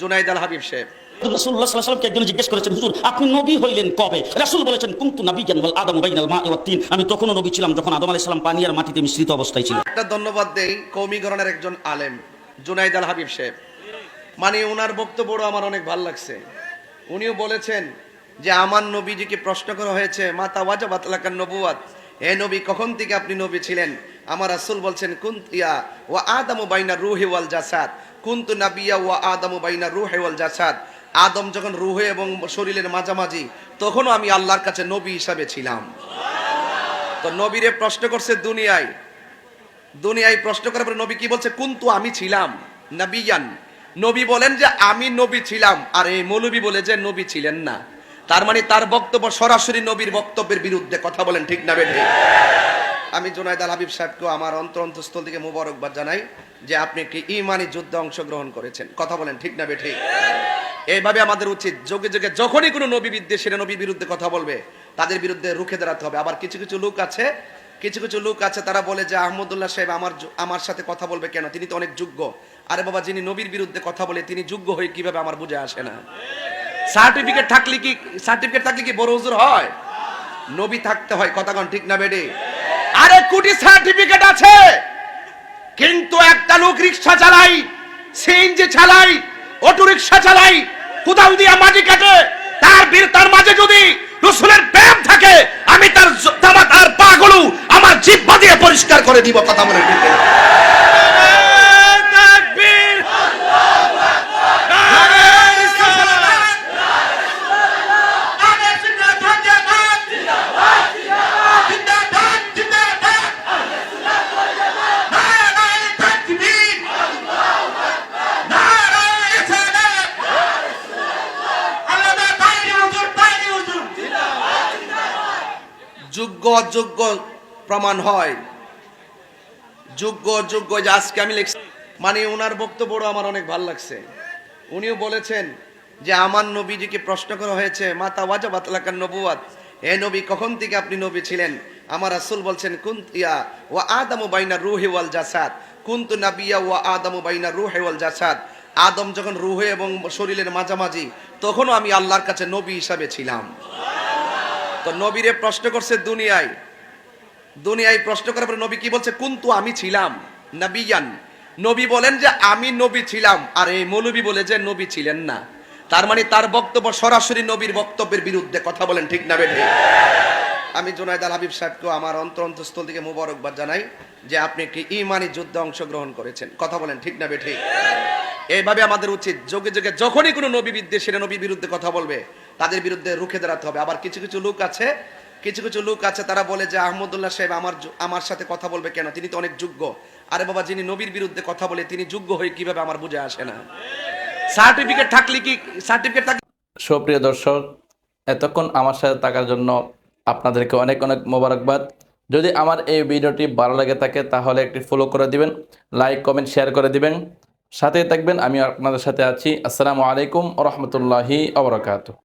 জুনাইদ আল হাবিব সাহেব। রাসূলুল্লাহ সাল্লাল্লাহু আলাইহি ওয়াসাল্লামকে একজন জিজ্ঞেস করেছেন হুজুর আপনি নবী হইলেন কবে? রাসূল বলেছেন কুনতু নাবিয়ান ওয়াল আদম বাইনাল মা'i ওয়াত তিন। আমি তখনও নবী ছিলাম যখন আদম আলাইহিস সালাম পানি আর মাটিতে মিশ্রিত অবস্থায় ছিল একটা ধন্যবাদ দেই কৌমিকরণের একজন আলেম জুনাইদ আল হাবিব সাহেব। মানে ওনার বক্তব্য আমার অনেক ভালো লাগছে। উনিও বলেছেন যে আমার নবীজিকে প্রশ্ন করা হয়েছে মাতা ওয়াজা বাতলাকার নবুয়াত হে নবী কখন থেকে আপনি নবী ছিলেন? আমার রাসূল বলছেন কুন ইয়া ওয়া আদামু বাইনা রুহি ওয়াল জাসাদ। কুনতু নাবিয়া ওয়া আদম বাইনা রুহি ওয়াল জাসাদ। আদম যখন রুহে এবং শরীরের মাঝামাঝি, তখনও আমি আল্লাহর কাছে নবী হিসাবে ছিলাম। তো নবীরে প্রশ্ন করছে দুনিয়ায়। দুনিয়ায় প্রশ্ন করার পরে নবী কি বলছে? কুন্তু আমি ছিলাম, নবিয়ান। নবী বলেন যে, আমি নবী ছিলাম। আর এই মৌলবী বলে যে, নবী ছিলেন না। তার মানে তার বক্তব্য সরাসরি নবীর বক্তব্যের বিরুদ্ধে কথা বলেন ঠিক না বেঠে? আমি জোনায়দ আল হাবিব সাহেবকে আমার অন্তর অন্তঃস্থল থেকে মুবারকবাদ জানাই যে আপনি একটি ইমানি যুদ্ধে অংশগ্রহণ করেছেন। কথা বলেন, ঠিক না বেঠে? এইভাবে আমাদের উচিত, যোগে যোগে যখনই কোনো নবী বিদ্বেষীরা নবীর বিরুদ্ধে কথা বলবে, তাদের বিরুদ্ধে রুখে দাঁড়াতে হবে। আবার কিছু কিছু লোক আছে, কিছু কিছু লোক আছে, তারা বলে যে আহমদুল্লাহ সাহেব আমার আমার সাথে কথা বলবে কেন? তিনি তো অনেক যোগ্য। আরে বাবা, যিনি নবীর বিরুদ্ধে কথা বলে, তিনি যোগ্য হয়ে কীভাবে আমার বুঝে আসে না? সার্টিফিকেট থাকলে কি সার্টিফিকেট থাকলে কি বড় হুজুর হয়? নবী থাকতে হয়, কথা কন, ঠিক না বেডে আরে কোটি সার্টিফিকেট আছে। কিন্তু একটা লোক রিক্সা চালাই, সিএনজি চালাই অটো রিক্সা চালাই কোথাও দিয়া মাটি কাটে, তার বীর তার মাঝে যদি রসুলের প্রেম থাকে, আমি তার দাবা তার পাগুলো আমার জিব্বা দিয়ে পরিষ্কার করে দিব কথা বলে ঠিক যোগ্য, অযোগ্য প্রমাণ হয়। যোগ্য, অযোগ্য যে আজকে আমি লিখছি মানে ওনার বক্তব্য আমার অনেক ভালো লাগছে। উনিও বলেছেন যে, আমার নবীজিকে প্রশ্ন করা হয়েছে, মাতা ওয়াজা বাতলাকার নবুয়াত। হে নবী, কখন থেকে আপনি নবী ছিলেন? আমার রাসূল বলছেন কুন ইয়া ওয়া আদামু বাইনা রুহি ওয়াল জাসাদ। কুনতু নাবিয়া ওয়া আদামু বাইনা রুহি ওয়াল জাসাদ। আদম যখন রুহে এবং শরীরের মাঝামাঝি, তখনও আমি আল্লাহর কাছে নবী হিসাবে ছিলাম। তো নবীরে প্রশ্ন করছে দুনিয়ায়। দুনিয়ায় প্রশ্ন করার পরে নবী কি বলছে? কুন্তু আমি ছিলাম নবিয়ান। নবী বলেন যে, আমি নবী ছিলাম। আর এই মৌলবী বলে যে, নবী ছিলেন না। তার মানে তার বক্তব্য সরাসরি নবীর বক্তব্যের বিরুদ্ধে কথা বলেন, ঠিক না বেঠে? আমি জোনায়দ আল হাবিব সাহেবকে আমার অন্তর অন্তঃস্থল থেকে মুবারকবাদ জানাই যে, আপনি একটি ইমানি যুদ্ধে অংশগ্রহণ করেছেন। কথা বলেন, ঠিক না বেঠে? এইভাবে আমাদের উচিত, যোগে যোগে যখনই কোনো নবী বিদ্বেষীরা নবীর বিরুদ্ধে কথা বলবে। তাদের বিরুদ্ধে রুখে দাঁড়াতে হবে। আবার কিছু কিছু লোক আছে, কিছু কিছু লোক আছে, তারা বলে যে আহমদুল্লাহ সাহেব আমার আমার সাথে কথা বলবে কেন? তিনি তো অনেক যোগ্য। আরে বাবা, যিনি নবীর বিরুদ্ধে কথা বলে, তিনি যোগ্য হয়ে কীভাবে আমার বুঝে আসে না? সার্টিফিকেট থাকলে কি সার্টিফিকেট থাকলে সুপ্রিয় দর্শক, এতক্ষণ আমার সাথে থাকার জন্য আপনাদেরকে অনেক অনেক মোবারকবাদ। যদি আমার এই ভিডিওটি ভালো লাগে থাকে, তাহলে একটি ফলো করে দিবেন লাইক কমেন্ট শেয়ার করে দিবেন। সাথেই থাকবেন, আমি আপনাদের সাথে আছি। আসসালামু আলাইকুম রহমতুল্লাহি আবরকাত